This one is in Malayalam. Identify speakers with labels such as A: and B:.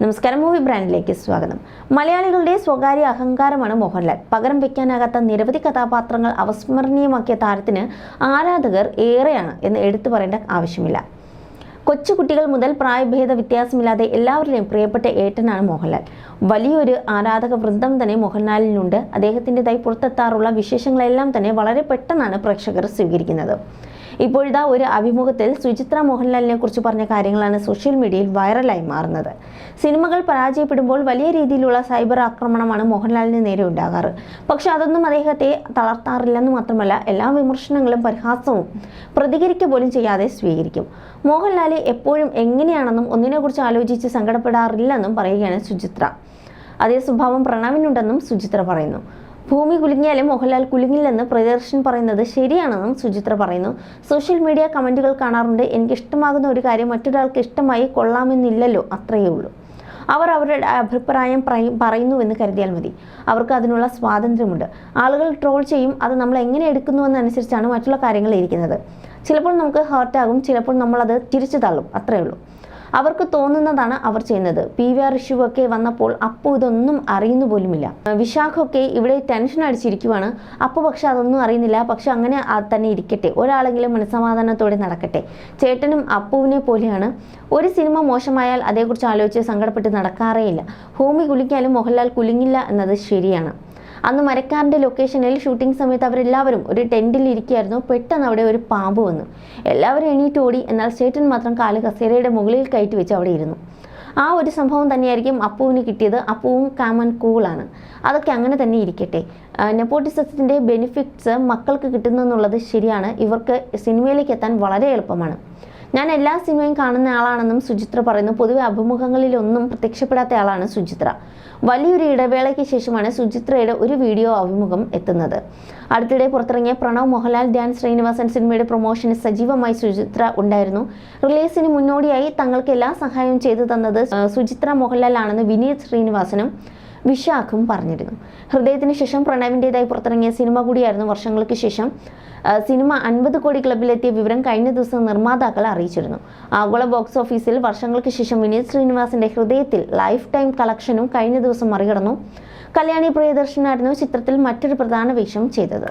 A: നമസ്കാരം മൂവി ബ്രാൻഡിലേക്ക് സ്വാഗതം. മലയാളികളുടെ സ്വകാര്യ അഹങ്കാരമാണ് മോഹൻലാൽ. പകരം വെക്കാനാകാത്ത നിരവധി കഥാപാത്രങ്ങൾ അവസ്മരണീയമാക്കിയ താരത്തിന് ആരാധകർ ഏറെയാണ് എന്ന് എടുത്തു പറയേണ്ട ആവശ്യമില്ല. കൊച്ചുകുട്ടികൾ മുതൽ പ്രായഭേദ വ്യത്യാസമില്ലാതെ എല്ലാവരുടെയും പ്രിയപ്പെട്ട ഏട്ടനാണ് മോഹൻലാൽ. വലിയൊരു ആരാധക വൃന്ദം തന്നെ മോഹൻലാലിനുണ്ട്. അദ്ദേഹത്തിന്റെതായി പുറത്തെത്താറുള്ള വിശേഷങ്ങളെല്ലാം തന്നെ വളരെ പെട്ടെന്നാണ് പ്രേക്ഷകർ സ്വീകരിക്കുന്നത്. ഇപ്പോഴിതാ ഒരു അഭിമുഖത്തിൽ സുചിത്ര മോഹൻലാലിനെ കുറിച്ച് പറഞ്ഞ കാര്യങ്ങളാണ് സോഷ്യൽ മീഡിയയിൽ വൈറലായി മാറുന്നത്. സിനിമകൾ പരാജയപ്പെടുമ്പോൾ വലിയ രീതിയിലുള്ള സൈബർ ആക്രമണമാണ് മോഹൻലാലിന് നേരെ ഉണ്ടാകാറ്. പക്ഷെ അതൊന്നും അദ്ദേഹത്തെ തളർത്താറില്ലെന്ന് മാത്രമല്ല എല്ലാ വിമർശനങ്ങളും പരിഹാസവും പ്രതികരിക്കുക പോലും ചെയ്യാതെ സ്വീകരിക്കും. മോഹൻലാൽ എപ്പോഴും എങ്ങനെയാണെന്നും ഒന്നിനെക്കുറിച്ച് ആലോചിച്ച് സങ്കടപ്പെടാറില്ലെന്നും പറയുകയാണ് സുചിത്ര. അതേ സ്വഭാവം പ്രണവിനുണ്ടെന്നും സുചിത്ര പറയുന്നു. ഭൂമി കുലുങ്ങിയാലും മോഹൻലാൽ കുലുങ്ങില്ലെന്ന് പ്രിയദർശൻ പറയുന്നത് ശരിയാണെന്നും സുചിത്ര പറയുന്നു. സോഷ്യൽ മീഡിയ കമന്റുകൾ കാണാറുണ്ട്. എനിക്ക് ഇഷ്ടമാകുന്ന ഒരു കാര്യം മറ്റൊരാൾക്ക് ഇഷ്ടമായി കൊള്ളാമെന്നില്ലല്ലോ അത്രയേ ഉള്ളൂ. അവർ അവരുടെ അഭിപ്രായം പറയും- പറയുന്നുവെന്ന് കരുതിയാൽ മതി. അവർക്ക് അതിനുള്ള സ്വാതന്ത്ര്യമുണ്ട്. ആളുകൾ ട്രോൾ ചെയ്യും. അത് നമ്മൾ എങ്ങനെ എടുക്കുന്നുവെന്നനുസരിച്ചാണ് മറ്റുള്ള കാര്യങ്ങൾ ഇരിക്കുന്നത്. ചിലപ്പോൾ നമുക്ക് ഹേർട്ടാകും ചിലപ്പോൾ നമ്മളത് തിരിച്ചു തള്ളും. അത്രയേ ഉള്ളൂ. അവർക്ക് തോന്നുന്നതാണ് അവർ ചെയ്യുന്നത്. പി വി ആർ ഇഷ്യൂ ഒക്കെ വന്നപ്പോൾ അപ്പോൾ ഇതൊന്നും അറിയുന്നു പോലുമില്ല. വിശാഖൊക്കെ ഇവിടെ ടെൻഷൻ അടിച്ചിരിക്കുവാണ്. അപ്പോൾ പക്ഷെ അതൊന്നും അറിയുന്നില്ല. പക്ഷെ അങ്ങനെ തന്നെ ഇരിക്കട്ടെ. ഒരാളെങ്കിലും മനസ്സമാധാനത്തോടെ നടക്കട്ടെ. ചേട്ടനും അപ്പുവിനെ പോലെയാണ്. ഒരു സിനിമ മോശമായാൽ അതേക്കുറിച്ച് ആലോചിച്ച് സങ്കടപ്പെട്ട് നടക്കാറേയില്ല. ഹോമി കുളിക്കാനും മോഹൻലാൽ കുലുങ്ങില്ല എന്നത് ശരിയാണ്. അന്ന് മരക്കാറിന്റെ ലൊക്കേഷനിൽ ഷൂട്ടിംഗ് സമയത്ത് അവരെല്ലാവരും ഒരു ടെന്റിൽ ഇരിക്കുകയായിരുന്നു. പെട്ടെന്ന് അവിടെ ഒരു പാമ്പ് വന്നു. എല്ലാവരും എണീറ്റ് ഓടി. എന്നാൽ ചേട്ടൻ മാത്രം കാൽ കസേരയുടെ മുകളിൽ കയറ്റി വെച്ച് അവിടെ ഇരുന്നു. ആ ഒരു സംഭവം തന്നെയായിരിക്കും അപ്പുവിന് കിട്ടിയത്. അപ്പുവും കാമൻ കൂളാണ് അതൊക്കെ അങ്ങനെ തന്നെ ഇരിക്കട്ടെ. നെപ്പോട്ടിസത്തിന്റെ ബെനിഫിറ്റ്സ് മക്കൾക്ക് കിട്ടുന്നു എന്നുള്ളത് ശരിയാണ്. ഇവർക്ക് സിനിമയിലേക്ക് എത്താൻ വളരെ എളുപ്പമാണ്. ഞാൻ എല്ലാ സിനിമയും കാണുന്ന ആളാണെന്നും സുചിത്ര പറയുന്നു. പൊതുവെ അഭിമുഖങ്ങളിലൊന്നും പ്രത്യക്ഷപ്പെടാത്ത ആളാണ് സുചിത്ര. വലിയൊരു ഇടവേളയ്ക്ക് ശേഷമാണ് സുചിത്രയുടെ ഒരു വീഡിയോ അഭിമുഖം എത്തുന്നത്. അടുത്തിടെ പുറത്തിറങ്ങിയ പ്രണവ് മോഹൻലാൽ ധ്യാൻ ശ്രീനിവാസൻ സിനിമയുടെ പ്രൊമോഷന് സജീവമായി സുചിത്ര ഉണ്ടായിരുന്നു. റിലീസിന് മുന്നോടിയായി തങ്ങൾക്ക് എല്ലാ സഹായവും ചെയ്തു തന്നത് സുചിത്ര മോഹൻലാൽ ആണെന്ന് വിനീത് ശ്രീനിവാസനും വിശാഖും പറഞ്ഞിരുന്നു. ഹൃദയത്തിന് ശേഷം പ്രണവിന്റെതായി പുറത്തിറങ്ങിയ സിനിമ കൂടിയായിരുന്നു വർഷങ്ങൾക്ക് ശേഷം. സിനിമ അൻപത് കോടി ക്ലബിലെത്തിയ വിവരം കഴിഞ്ഞ ദിവസം നിർമ്മാതാക്കൾ അറിയിച്ചിരുന്നു. ആഗോള ബോക്സ് ഓഫീസിൽ വർഷങ്ങൾക്ക് ശേഷം വിനീത് ശ്രീനിവാസിന്റെ ഹൃദയത്തിൽ ലൈഫ് ടൈം കളക്ഷനും കഴിഞ്ഞ ദിവസം മറികടന്നു. കല്യാണി പ്രിയദർശനായിരുന്നു ചിത്രത്തിൽ മറ്റൊരു പ്രധാന വേഷം ചെയ്തത്.